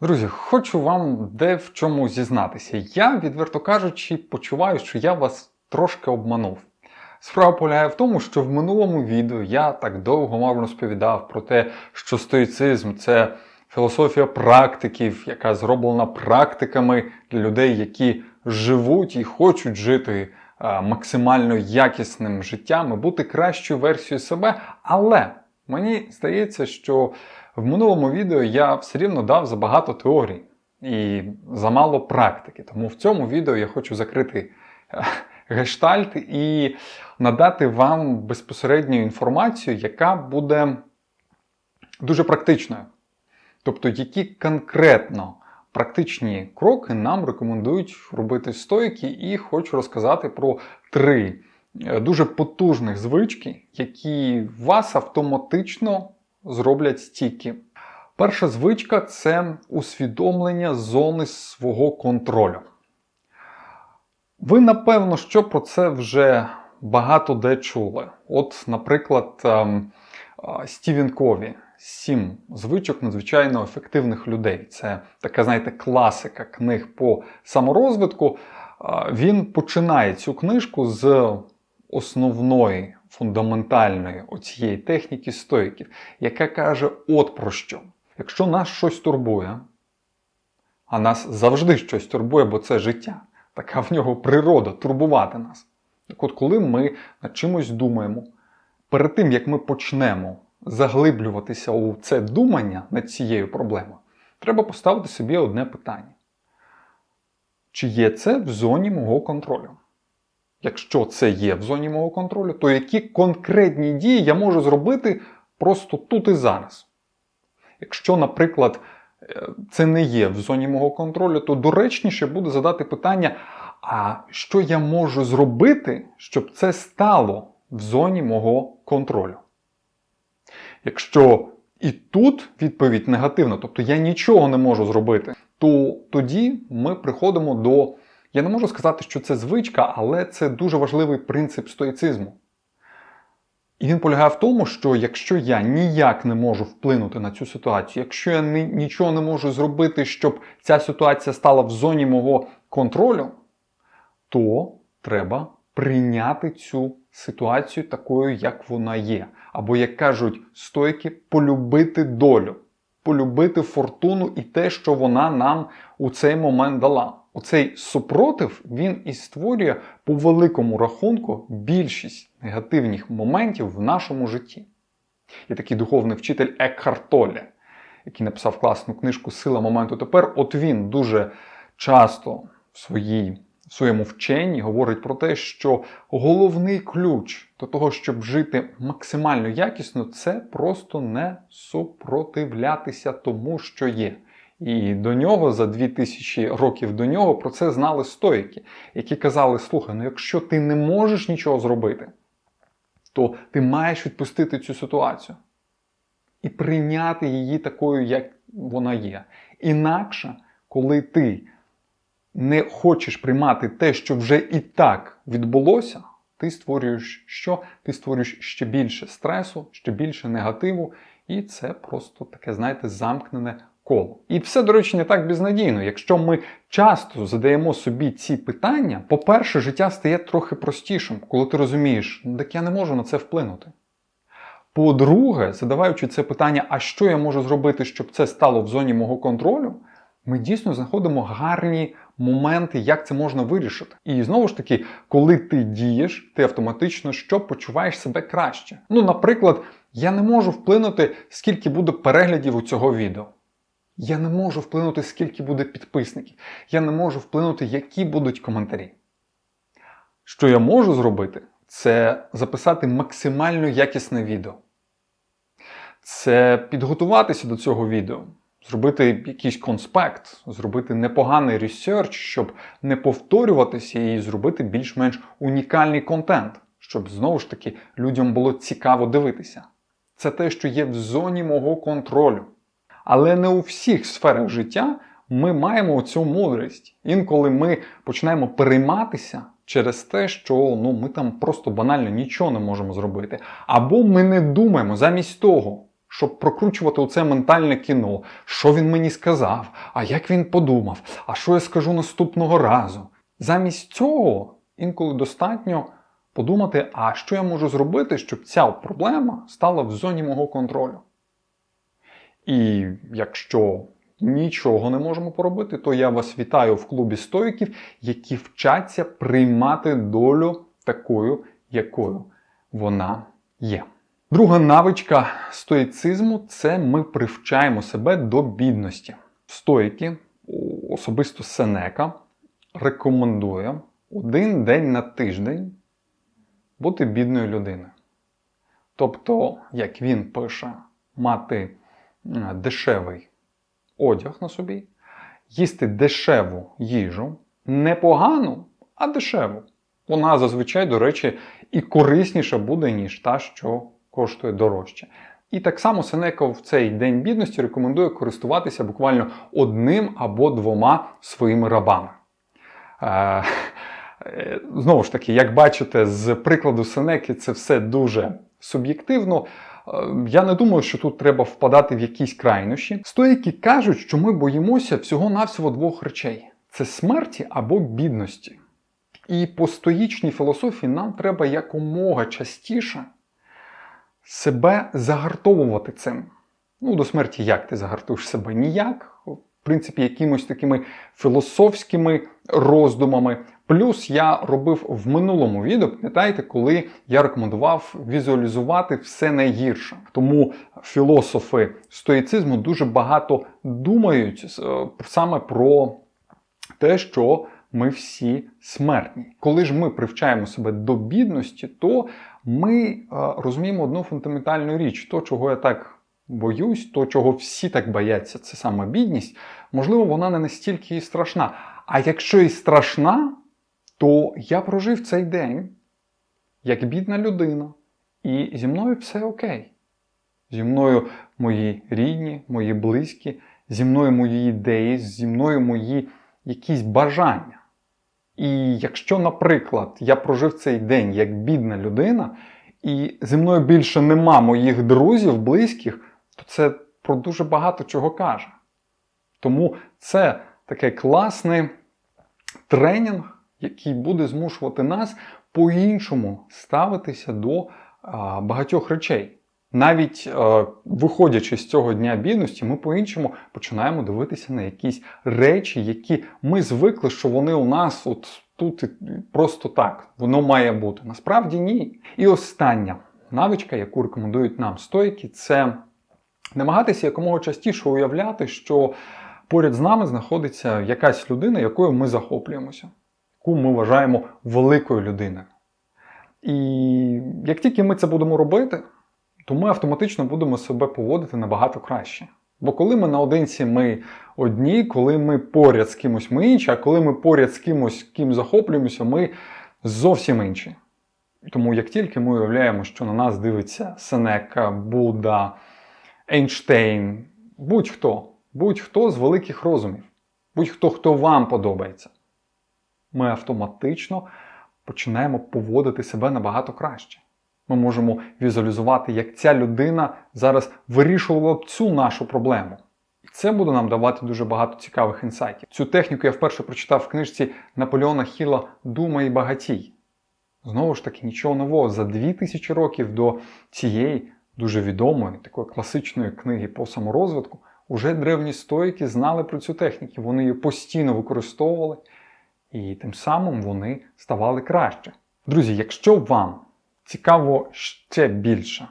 Друзі, хочу вам де в чому зізнатися. Я, відверто кажучи, почуваю, що я вас трошки обманув. Справа полягає в тому, що в минулому відео я так довго вам розповідав про те, що стоїцизм це філософія практиків, яка зроблена практиками для людей, які живуть і хочуть жити е, максимально якісним життям і бути кращою версією себе. Але мені здається, що в минулому відео я все рівно дав забагато теорій і замало практики. Тому в цьому відео я хочу закрити е, гештальт і надати вам безпосередню інформацію, яка буде дуже практичною. Тобто, які конкретно практичні кроки нам рекомендують робити стойки, і хочу розказати про три е, дуже потужних звички, які вас автоматично зроблять стійкі. Перша звичка це усвідомлення зони свого контролю. Ви, напевно, що про це вже багато де чули. От, наприклад, ем, Стівен Кові. Сім звичок надзвичайно ефективних людей. Це така, знаєте, класика книг по саморозвитку. Він починає цю книжку з основної фундаментальної оцієї техніки стоїків, яка каже: от про що. Якщо нас щось турбує, а нас завжди щось турбує, бо це життя, така в нього природа турбувати нас. Так от, коли ми над чимось думаємо, перед тим як ми почнемо заглиблюватися у це думання над цією проблемою, треба поставити собі одне питання: чи є це в зоні мого контролю? Якщо це є в зоні мого контролю, то які конкретні дії я можу зробити просто тут і зараз? Якщо, наприклад, е, це не є в зоні мого контролю, то доречніше буде задати питання: а що я можу зробити, щоб це стало в зоні мого контролю? Якщо і тут відповідь негативна, тобто я нічого не можу зробити, то тоді ми приходимо до. Я не можу сказати, що це звичка, але це дуже важливий принцип стоїцизму. І він полягає в тому, що якщо я ніяк не можу вплинути на цю ситуацію, якщо я ні, нічого не можу зробити, щоб ця ситуація стала в зоні мого контролю, то треба прийняти цю ситуацію такою, як вона є. Або, як кажуть стойки, полюбити долю, полюбити фортуну і те, що вона нам у цей момент дала. Оцей супротив він і створює по великому рахунку більшість негативних моментів в нашому житті. Є такий духовний вчитель Екхарт Толле, який написав класну книжку Сила моменту тепер. От він дуже часто в, своїй, в своєму вченні говорить про те, що головний ключ до того, щоб жити максимально якісно, це просто не супротивлятися тому, що є. І до нього за 2000 років до нього про це знали стоїки, які казали: слухай, ну якщо ти не можеш нічого зробити, то ти маєш відпустити цю ситуацію і прийняти її такою, як вона є. Інакше, коли ти не хочеш приймати те, що вже і так відбулося, ти створюєш що? Ти створюєш ще більше стресу, ще більше негативу, і це просто таке, знаєте, замкнене коло. І все, до речі, не так безнадійно. Якщо ми часто задаємо собі ці питання, по-перше, життя стає трохи простішим, коли ти розумієш, ну так я не можу на це вплинути. По-друге, задаваючи це питання, а що я можу зробити, щоб це стало в зоні мого контролю, ми дійсно знаходимо гарні моменти, як це можна вирішити. І знову ж таки, коли ти дієш, ти автоматично що почуваєш себе краще. Ну, наприклад, я не можу вплинути, скільки буде переглядів у цього відео. Я не можу вплинути, скільки буде підписників. Я не можу вплинути, які будуть коментарі. Що я можу зробити, це записати максимально якісне відео. Це підготуватися до цього відео, зробити якийсь конспект, зробити непоганий ресерч, щоб не повторюватися і зробити більш-менш унікальний контент, щоб знову ж таки людям було цікаво дивитися. Це те, що є в зоні мого контролю. Але не у всіх сферах життя ми маємо цю мудрість. Інколи ми починаємо перейматися через те, що ну, ми там просто банально нічого не можемо зробити. Або ми не думаємо замість того, щоб прокручувати оце ментальне кіно, що він мені сказав, а як він подумав, а що я скажу наступного разу. Замість цього інколи достатньо подумати, а що я можу зробити, щоб ця проблема стала в зоні мого контролю. І якщо нічого не можемо поробити, то я вас вітаю в клубі стоїків, які вчаться приймати долю такою, якою вона є. Друга навичка стоїцизму це ми привчаємо себе до бідності. Стоїки, особисто Сенека, рекомендує один день на тиждень бути бідною людиною. Тобто, як він пише, мати дешевий одяг на собі, їсти дешеву їжу, не погану, а дешеву. Вона зазвичай, до речі, і корисніша буде, ніж та, що коштує дорожче. І так само Сенека в цей день бідності рекомендує користуватися буквально одним або двома своїми рабами. Е, е, Знову ж таки, як бачите, з прикладу Сенеки це все дуже суб'єктивно. Е, Я не думаю, що тут треба впадати в якісь крайнощі. Стоїки кажуть, що ми боїмося всього-навсього двох речей: це смерті або бідності. І по стоїчній філософії нам треба якомога частіше себе загартовувати цим. Ну, до смерті як ти загартуєш себе? Ніяк. В принципі, якимось такими філософськими роздумами. Плюс я робив в минулому відео, пам'ятаєте, коли я рекомендував візуалізувати все найгірше. Тому філософи стоїцизму дуже багато думають е, саме про те, що ми всі смертні. Коли ж ми привчаємо себе до бідності, то ми е, розуміємо одну фундаментальну річ: то, чого я так боюсь, то, чого всі так бояться, це саме бідність, можливо, вона не настільки і страшна. А якщо і страшна, то я прожив цей день як бідна людина, і зі мною все окей. Зі мною мої рідні, мої близькі, зі мною мої ідеї, зі мною мої якісь бажання. І якщо, наприклад, я прожив цей день як бідна людина, і зі мною більше нема моїх друзів, близьких, то це про дуже багато чого каже. Тому це такий класний тренінг, який буде змушувати нас по-іншому ставитися до а, багатьох речей. Навіть е, виходячи з цього дня бідності, ми по-іншому починаємо дивитися на якісь речі, які ми звикли, що вони у нас от тут просто так, воно має бути. Насправді ні. І остання навичка, яку рекомендують нам стойки, це намагатися якомога частіше уявляти, що поряд з нами знаходиться якась людина, якою ми захоплюємося, яку ми вважаємо великою людиною. І як тільки ми це будемо робити, то ми автоматично будемо себе поводити набагато краще. Бо коли ми наодинці, ми одні, коли ми поряд з кимось ми інші, а коли ми поряд з кимось, ким захоплюємося, ми зовсім інші. Тому як тільки ми уявляємо, що на нас дивиться Сенека, Будда, Ейнштейн, будь-хто, будь-хто з великих розумів, будь-хто, хто вам подобається, ми автоматично починаємо поводити себе набагато краще. Ми можемо візуалізувати, як ця людина зараз вирішувала цю нашу проблему. І це буде нам давати дуже багато цікавих інсайтів. Цю техніку я вперше прочитав в книжці Наполеона Хіла Дума і багатій. Знову ж таки, нічого нового. За 2000 років до цієї дуже відомої, такої класичної книги по саморозвитку, уже древні стоїки знали про цю техніку. Вони її постійно використовували, і тим самим вони ставали краще. Друзі, якщо вам Цікаво ще більше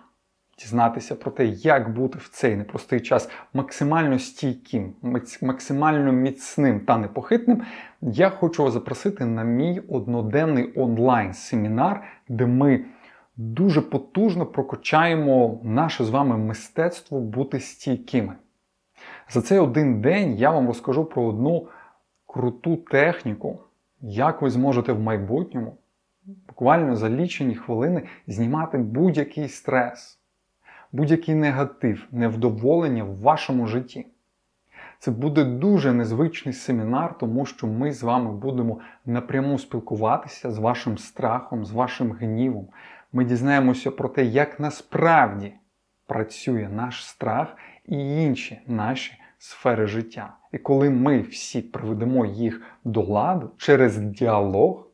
дізнатися про те, як бути в цей непростий час максимально стійким, максимально міцним та непохитним. Я хочу вас запросити на мій одноденний онлайн-семінар, де ми дуже потужно прокачаємо наше з вами мистецтво бути стійкими. За цей один день я вам розкажу про одну круту техніку, як ви зможете в майбутньому буквально за лічені хвилини знімати будь-який стрес, будь-який негатив, невдоволення в вашому житті. Це буде дуже незвичний семінар, тому що ми з вами будемо напряму спілкуватися з вашим страхом, з вашим гнівом. Ми дізнаємося про те, як насправді працює наш страх і інші наші сфери життя. І коли ми всі приведемо їх до ладу через діалог,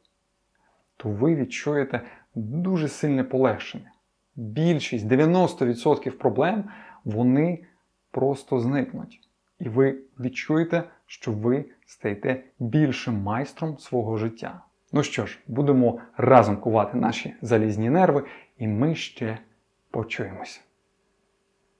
то ви відчуєте дуже сильне полегшення. Більшість 90% проблем вони просто зникнуть. І ви відчуєте, що ви стаєте більшим майстром свого життя. Ну що ж, будемо разом кувати наші залізні нерви, і ми ще почуємося.